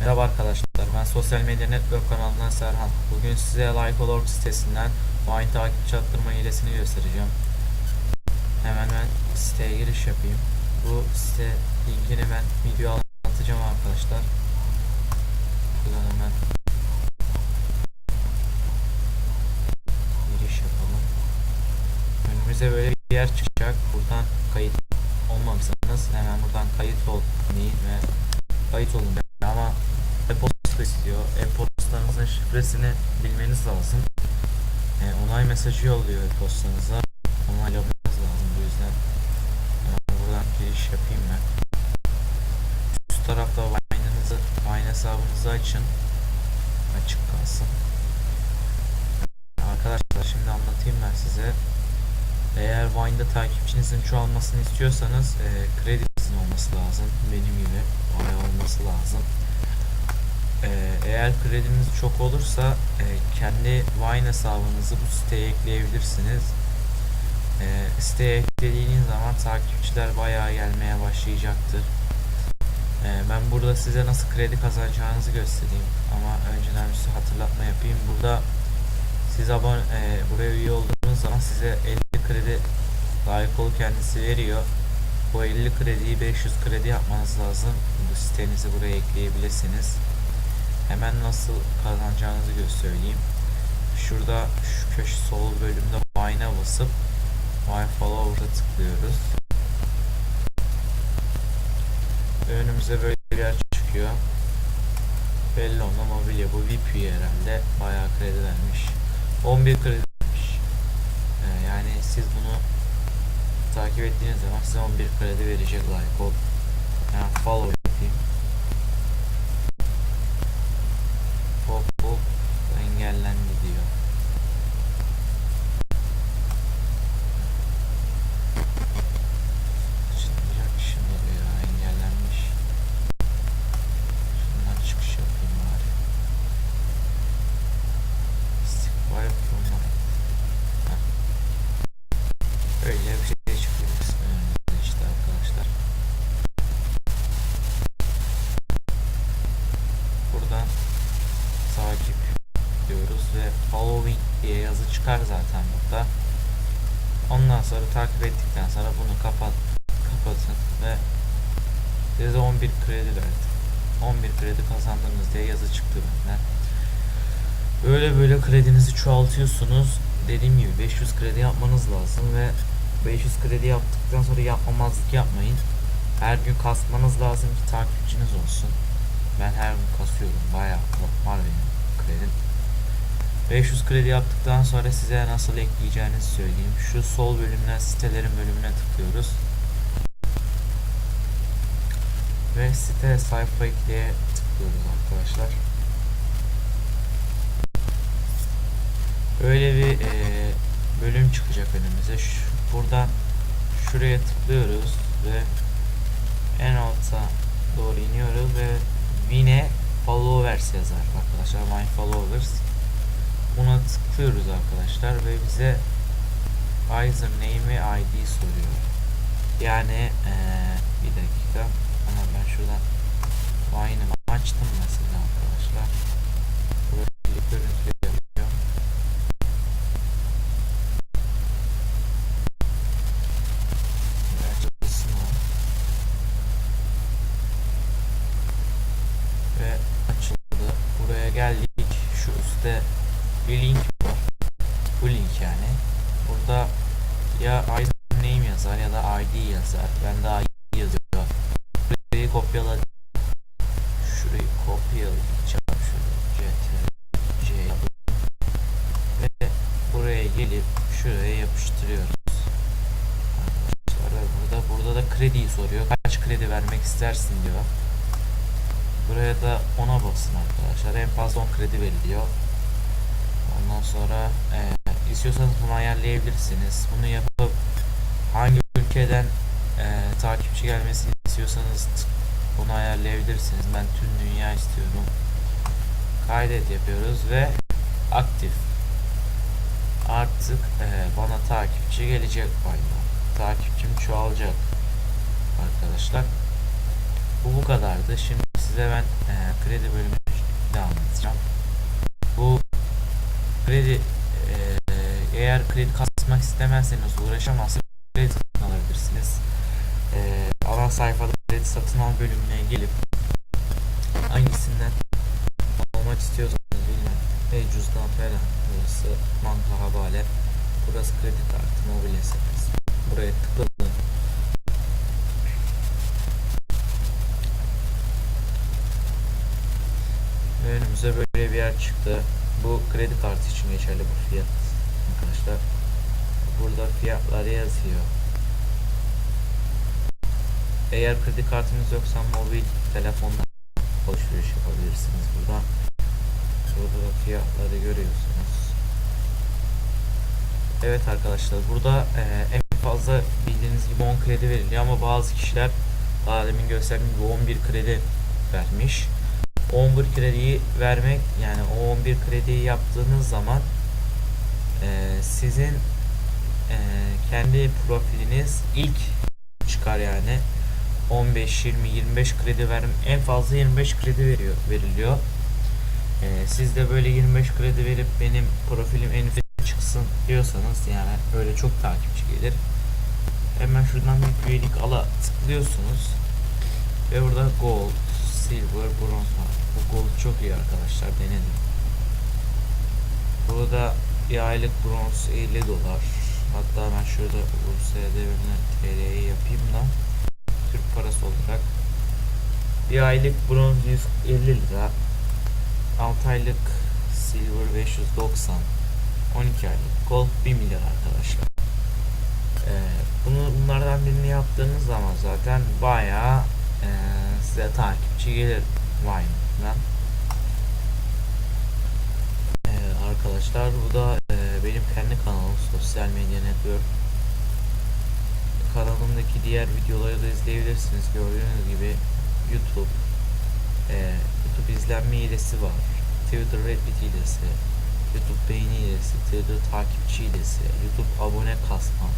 Merhaba arkadaşlar, ben Sosyal Medya Network kanalından Serhan. Bugün size Like.org sitesinden Vine takipçi arttırma hilesini göstereceğim. Hemen ben siteye giriş yapayım. Bu site linkini ben video anlatacağım arkadaşlar. Buradan hemen giriş yapalım. Önümüze böyle bir yer çıkacak. Buradan kayıt olmamışsanız hemen buradan kayıt ol deyin ve kayıt olun ama e-posta istiyor. E-postanızın şifresini bilmeniz lazım. E, onay mesajı yolluyor e-postanıza. Onaylamanız lazım bu yüzden. Hemen buradan giriş yapayım ben. Üst tarafta Vine'ınızı, Vine hesabınızı açın. Açık kalsın. Arkadaşlar şimdi anlatayım ben size. Eğer Vine'da takipçinizin çoğalmasını istiyorsanız e, kredinizin olması lazım. Benim gibi olması lazım. Eğer krediniz çok olursa e, kendi Vine hesabınızı bu siteye ekleyebilirsiniz. E, siteye eklediğiniz zaman takipçiler bayağı gelmeye başlayacaktır. E, ben burada size nasıl kredi kazanacağınızı göstereyim. Ama önceden bir hatırlatma yapayım. Burada siz abone, e, buraya üye olduğunuz zaman size 50 kredi layık kendisi veriyor. Bu 50 krediyi 500 kredi yapmanız lazım. Bu sitenizi buraya ekleyebilirsiniz. Hemen nasıl kazanacağınızı göstereyim. Şurada şu köşe sol bölümde Vine'a basıp Vine Follower'a tıklıyoruz. Önümüze böyle bir yer çıkıyor. Bellona Mobilya bu VIP herhalde. Bayağı kredi vermiş. 11 kredi vermiş. Ee, yani siz bunu takip ettiğiniz zaman size 11 kredi verecek like ol. Yani follow yapayım. Following diye yazı çıkar zaten burada. Ondan sonra takip ettikten sonra bunu kapat kapatın ve size 11 kredi verdi. 11 kredi kazandınız diye yazı çıktı benden. Böyle böyle kredinizi çoğaltıyorsunuz. Dediğim gibi 500 kredi yapmanız lazım ve 500 kredi yaptıktan sonra yapmamazlık yapmayın. Her gün kasmanız lazım ki takipçiniz olsun. Ben her gün kasıyorum. Bayağı var benim kredim. 500 kredi yaptıktan sonra size nasıl ekleyeceğinizi söyleyeyim. Şu sol bölümden sitelerin bölümüne tıklıyoruz. Ve site sayfa ekleye tıklıyoruz arkadaşlar. Öyle bir eee, bölüm çıkacak önümüze. Şu, buradan şuraya tıklıyoruz ve en alta doğru iniyoruz ve Vine Followers yazar arkadaşlar. My Followers. Buna tıklıyoruz arkadaşlar ve bize username ve ID soruyor. Yani eee, bir dakika ama ben şuradan Vine'ımı açtım mesela arkadaşlar. Bir görüntü yapıyor. Açılsın o. Ve açıldı. Buraya geldik. Şu üstte bir link var. Bu link yani. Burada ya name yazar ya da ID yazar. Ben de ID yazıyor. Burayı kopyaladım. Şurayı kopyalayacağım. Şöyle CTRL C ve buraya gelip şuraya yapıştırıyoruz. Arkadaşlar burada burada da krediyi soruyor. Kaç kredi vermek istersin diyor. Buraya da ona basın arkadaşlar. En fazla 10 kredi veriliyor. Ondan sonra e, istiyorsanız bunu ayarlayabilirsiniz. Bunu yapıp hangi ülkeden e, takipçi gelmesini istiyorsanız bunu ayarlayabilirsiniz. Ben tüm dünya istiyorum. Kaydet yapıyoruz ve aktif. Artık e, bana takipçi gelecek Vine'da. Takipçim çoğalacak arkadaşlar. Bu bu kadardı. Şimdi size ben e, kredi bölümünü de anlatacağım. Bu kredi e, eğer kredi kasmak istemezseniz uğraşamazsınız kredi satın alabilirsiniz. E, ana sayfada kredi satın al bölümüne gelip hangisinden almak istiyorsanız bilmem. Ve cüzdan falan burası banka havale. Burası kredi kartı mobil hesabınız buraya tıklayın ve önümüze böyle bir yer çıktı. Bu kredi kartı için geçerli bu fiyat arkadaşlar. Burada fiyatlar yazıyor. Eğer kredi kartınız yoksa mobil telefondan alışveriş yapabilirsiniz burada. Burada da fiyatları görüyorsunuz. Evet arkadaşlar burada e, en fazla bildiğiniz gibi 10 kredi veriliyor ama bazı kişiler daha demin gösterdiğim gibi 11 kredi vermiş. 11 krediyi vermek yani o 11 krediyi yaptığınız zaman e, sizin e, kendi profiliniz ilk çıkar yani. 15 20 25 kredi verim en fazla 25 kredi veriyor veriliyor. E, siz de böyle 25 kredi verip benim profilim en üstte çıksın diyorsanız yani böyle çok takipçi gelir. Hemen şuradan bir üyelik ala tıklıyorsunuz. Ve burada gold silver bronze var. Bu gold çok iyi arkadaşlar denedim. Burada bir aylık bronz 50 dolar. Hatta ben şurada Bursa'ya devrine TL'yi yapayım da Türk parası olarak. Bir aylık bronz 150 lira. 6 aylık silver 590 12 aylık gold 1 milyar arkadaşlar. Ee, bunu bunlardan birini yaptığınız zaman zaten bayağı e, size takipçi gelir Vine'dan. Ee, arkadaşlar bu da benim kendi kanalım sosyal medya network. Kanalımdaki diğer videoları da izleyebilirsiniz. Gördüğünüz gibi YouTube e, YouTube izlenme hilesi var. Twitter retweet hilesi YouTube beğeni hilesi Twitter takipçi hilesi YouTube abone kasma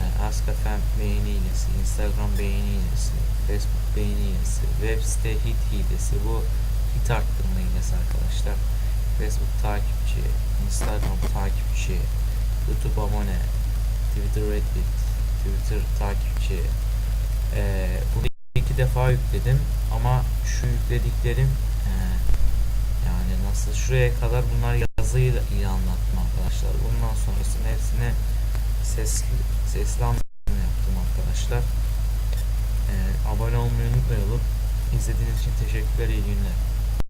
e, Ask.fm beğeni hilesi Instagram beğeni hilesi Facebook beğeni hilesi Web site hit hilesi. Bu hit arttırma hilesi arkadaşlar Facebook takipçi Instagram takipçi YouTube abone Twitter retweet Twitter takipçi ee, bunu iki defa yükledim ama şu yüklediklerim ee, yani nasıl şuraya kadar bunlar yazıyla iyi anlatma arkadaşlar. Bundan sonrasını hepsine sesli sesli anlatım yaptım arkadaşlar. Ee, abone olmayı unutmayalım. İzlediğiniz için teşekkürler iyi günler